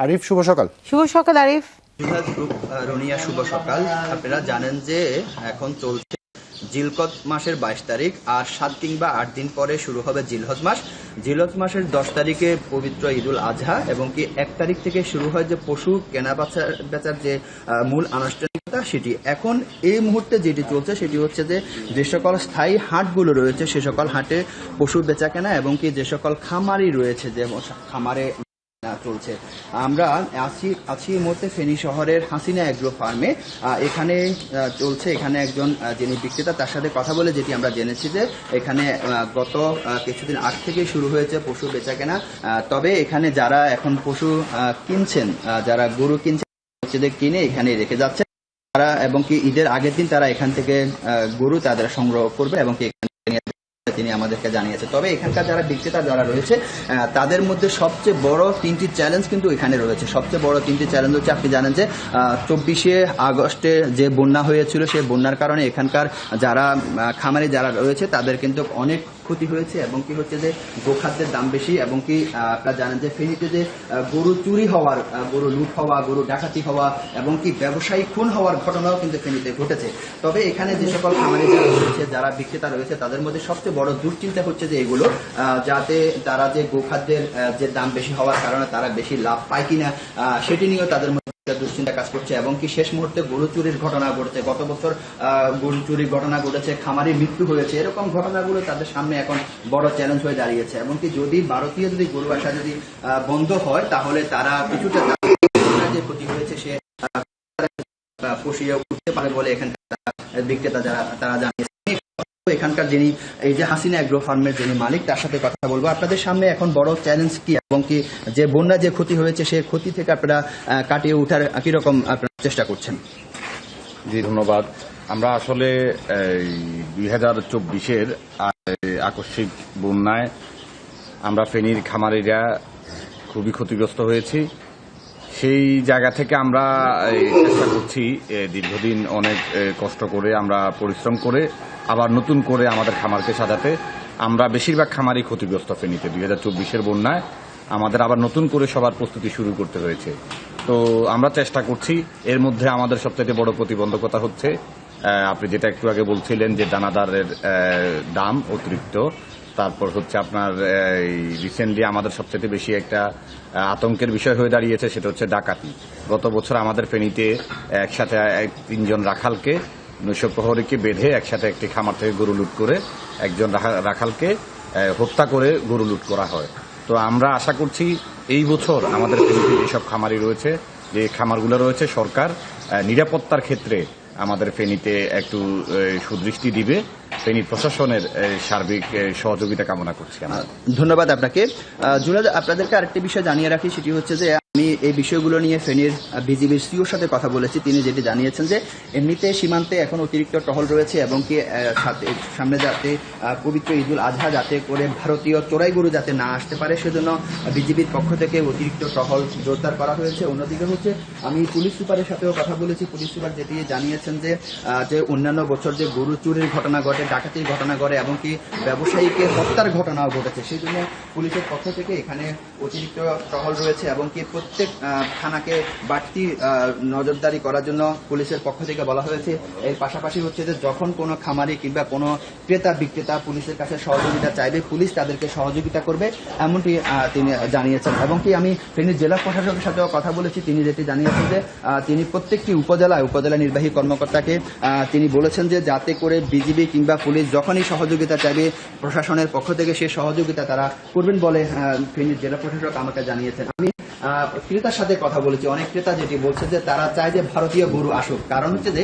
আরিফ শুভ সকাল। শুভ সকাল আরিফ। রনিয়া শুভ সকাল। আপনারা জানেন যে এখন চলছে জিলকত মাসের বাইশ তারিখ আর সাত কিংবা আট দিন পরে শুরু হবে জিলহজ মাস। জিলহজ মাসের দশ তারিখে পবিত্র ঈদুল আজহা এবং কি এক তারিখ থেকে শুরু হয় যে পশু কেনা বেচার যে আহ, মূল আনুষ্ঠানিকতা সেটি এখন এই মুহূর্তে যেটি চলছে সেটি হচ্ছে যে যে সকল স্থায়ী হাটগুলো রয়েছে সে সকল হাটে পশু বেচা কেনা এবং কি যে সকল খামারি রয়েছে যে খামারে চলছে। আমরা আছি আছি এই মুহূর্তে ফেনী শহরের হাসিনা এগ্রো ফার্মে এখানে চলছে, এখানে একজন যিনি বিক্রেতা, তার সাথে কথা বলে যেটি আমরা জেনেছি যে এখানে গত কিছুদিন আগ থেকে শুরু হয়েছে পশু বেচা কেনা। তবে এখানে যারা এখন পশু কিনছেন যারা গরু কিনছেন যে কিনে এখানে রেখে যাচ্ছে। তারা এবং কি ঈদের আগের দিন তারা এখান থেকে গরু তাদের সংগ্রহ করবে এবং কি তিনি আমাদেরকে জানিয়েছে। তবে এখানকার যারা বিক্রেতা যারা রয়েছে তাদের মধ্যে সবচেয়ে বড় তিনটি চ্যালেঞ্জ কিন্তু এখানে রয়েছে। সবচেয়ে বড় তিনটি চ্যালেঞ্জ হচ্ছে, আপনি জানেন যে চব্বিশে আগস্টে যে বন্যা হয়েছিল সেই বন্যার কারণে এখানকার যারা খামারে খামারি যারা রয়েছে, তাদের কিন্তু অনেক ক্ষতি হয়েছে এবং কি হচ্ছে যে গোখাদ্যের দাম বেশি এবং কি আপনারা জানেন যে ফেনীতে যে গরু চুরি হওয়ার গরু লুট হওয়া, গরু ডাকাতি হওয়া এবং কি ব্যবসায়ী খুন হওয়ার ঘটনাও কিন্তু ফেনীতে ঘটেছে। তবে এখানে যে সকল খামারি রয়েছে, যারা বিক্রেতা রয়েছে, তাদের মধ্যে সবচেয়ে বড় দুশ্চিন্তা হচ্ছে যে এগুলো যাতে তারা যে গোখাদ্যের যে দাম বেশি হওয়ার কারণে তারা বেশি লাভ পায় কিনা সেটি নিয়েও তাদের দুশ্চিন্তা কাজ করছে, এবং কি শেষ মুহূর্তে গরু চুরির ঘটনা ঘটেছে। গত বছর গরু চুরির ঘটনা ঘটেছে, খামারি মৃত্যু হয়েছে, এরকম ঘটনাগুলো তাদের সামনে এখন বড় চ্যালেঞ্জ হয়ে দাঁড়িয়েছে। এবং কি যদি ভারতীয় যদি গরু আসা যদি বন্ধ হয়, তাহলে তারা কিছুটা যে ক্ষতি হয়েছে সে পুষিয়ে উঠতে পারে বলে এখানে বিক্রেতা যারা, তারা জানিয়েছে এখানকার যিনি, এই যে হাসিনা এগ্রো ফার্মের যিনি মালিক, তার সাথে কথা বলব। আপনাদের সামনে এখন বড় চ্যালেঞ্জ কি এবং কি, যে বন্যা যে ক্ষতি হয়েছে, সেই ক্ষতি থেকে আপনারা কাটিয়ে ওঠার কীরকম আপনারা চেষ্টা করছেন? জি, ধন্যবাদ। আমরা আসলে দুই হাজার চব্বিশের আকস্মিক বন্যায় আমরা ফেনীর খামারিরা খুবই ক্ষতিগ্রস্ত হয়েছি। সেই জায়গা থেকে আমরা চেষ্টা করছি দীর্ঘদিন অনেক কষ্ট করে আমরা পরিশ্রম করে, আবার নতুন করে আমাদের খামারকে সাজাতে। আমরা বেশিরভাগ খামারই ক্ষতিগ্রস্ত ফেনীতে দুই হাজার চব্বিশের বন্যায়। আমাদের আবার নতুন করে সবার প্রস্তুতি শুরু করতে হয়েছে। তো আমরা চেষ্টা করছি, এর মধ্যে আমাদের সবচেয়ে বড় প্রতিবন্ধকতা হচ্ছে আপনি যেটা একটু আগে বলছিলেন যে দানাদারের দাম অতিরিক্ত। তারপর হচ্ছে আপনার রিসেন্টলি আমাদের সবচেয়ে বেশি একটা আতঙ্কের বিষয় হয়ে দাঁড়িয়েছে, সেটা হচ্ছে ডাকাতি। গত বছর আমাদের ফেনীতে একসাথে এক- তিনজন রাখালকে, নৈশ প্রহরীকে বেঁধে একসাথে একটি খামার থেকে গরু লুট করে একজন রাখা- রাখালকে হত্যা করে গরু লুট করা হয়। তো আমরা আশা করছি এই বছর আমাদের ফেনীতে যেসব খামারি রয়েছে, যে খামারগুলো রয়েছে, সরকার নিরাপত্তার ক্ষেত্রে আমাদের ফেনীতে একটু সুদৃষ্টি দিবে। ফেনী প্রশাসনের সার্বিক সহযোগিতা কামনা করছি আমরা। ধন্যবাদ আপনাকে। জুনাদ আপনাদেরকে আরেকটি বিষয় জানিয়ে রাখি, সেটি হচ্ছে যে আমি এই বিষয়গুলো নিয়ে ফেনীর বিজিবির সিওর সাথে কথা বলেছি। তিনি যেটি জানিয়েছেন যে, এমনিতে সীমান্তে এখন অতিরিক্ত টহল রয়েছে এবং কি সামনে যাতে পবিত্র ঈদুল আজহা যাতে করে ভারতীয় চোরাই গরু যাতে না আসতে পারে, সেজন্য বিজিবির পক্ষ থেকে অতিরিক্ত টহল জোরদার করা হয়েছে। অন্যদিকে হচ্ছে, আমি পুলিশ সুপারের সাথেও কথা বলেছি। পুলিশ সুপার যেটি জানিয়েছেন যে যে অন্যান্য বছর যে গরু চুরির ঘটনা ঘটে, ডাকাতির ঘটনা ঘটে, এবং কি ব্যবসায়ীকে হত্যার ঘটনাও ঘটেছে, সেই জন্য পুলিশের পক্ষ থেকে এখানে অতিরিক্ত টহল রয়েছে, এবং কি প্রত্যেক থানাকে বাড়তি নজরদারি করার জন্য পুলিশের পক্ষ থেকে বলা হয়েছে। এর পাশাপাশি হচ্ছে যে যখন কোনো খামারি কিংবা কোনো ক্রেতা বিক্রেতা পুলিশের কাছে সহযোগিতা চাইবে, পুলিশ তাদেরকে সহযোগিতা করবে, এমনটি তিনি জানিয়েছেন। এবং কি আমি ফেনীর জেলা প্রশাসকের সাথেও কথা বলেছি, তিনি যেটি জানিয়েছেন যে তিনি প্রত্যেকটি উপজেলায়, উপজেলা নির্বাহী কর্মকর্তাকে তিনি বলেছেন যে যাতে করে বিজিবি কিংবা পুলিশ যখনই সহযোগিতা চাইবে, প্রশাসনের পক্ষ থেকে সে সহযোগিতা তারা করবেন বলে ফেনীর জেলা প্রশাসক আমাকে জানিয়েছেন। আমি ক্রেতার সাথে কথা বলেছি। অনেক ক্রেতা যেটি বলছে যে তারা চায় যে ভারতীয় গরু আসুক। কারণ হচ্ছে যে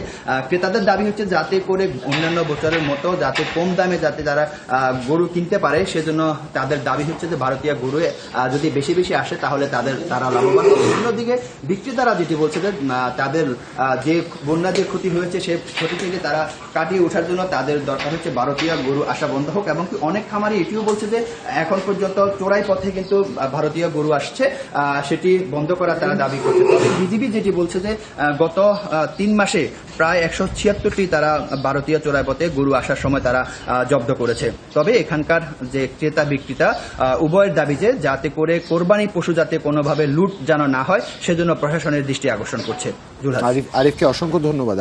ক্রেতাদের দাবি হচ্ছে যাতে করে অন্যান্য বছরের মতো যাতে কম দামে যাতে তারা গরু কিনতে পারে, সেজন্য তাদের দাবি হচ্ছে যে ভারতীয় গরু যদি বেশি বেশি আসে তাহলে তাদের, তারা লাভবান অন্যদিকে বিক্রেতারা যেটি বলছে যে তাদের যে বন্যা যে ক্ষতি হয়েছে, সে ক্ষতি থেকে তারা কাটিয়ে ওঠার জন্য তাদের দরকার হচ্ছে ভারতীয় গরু আসা বন্ধ হোক। এবং অনেক খামারি এটিও বলছে যে, এখন পর্যন্ত চোরাই পথে কিন্তু ভারতীয় গরু আসছে। সেটি বন্ধ করা তারা দাবি করছে তবে বিজিবি যেটি বলছে যে গত তিন মাসে প্রায় একশো ছিয়াত্তরটি তারা ভারতীয় চোরাই পথে গরু আসার সময় তারা জব্দ করেছে। তবে এখানকার যে ক্রেতা বিক্রেতা উভয়ের দাবি যে, যাতে করে কোরবানি পশু যাতে কোনোভাবে লুট যেন না হয়, সেজন্য প্রশাসনের দৃষ্টি আকর্ষণ করছে। আরিফকে অসংখ্য ধন্যবাদ।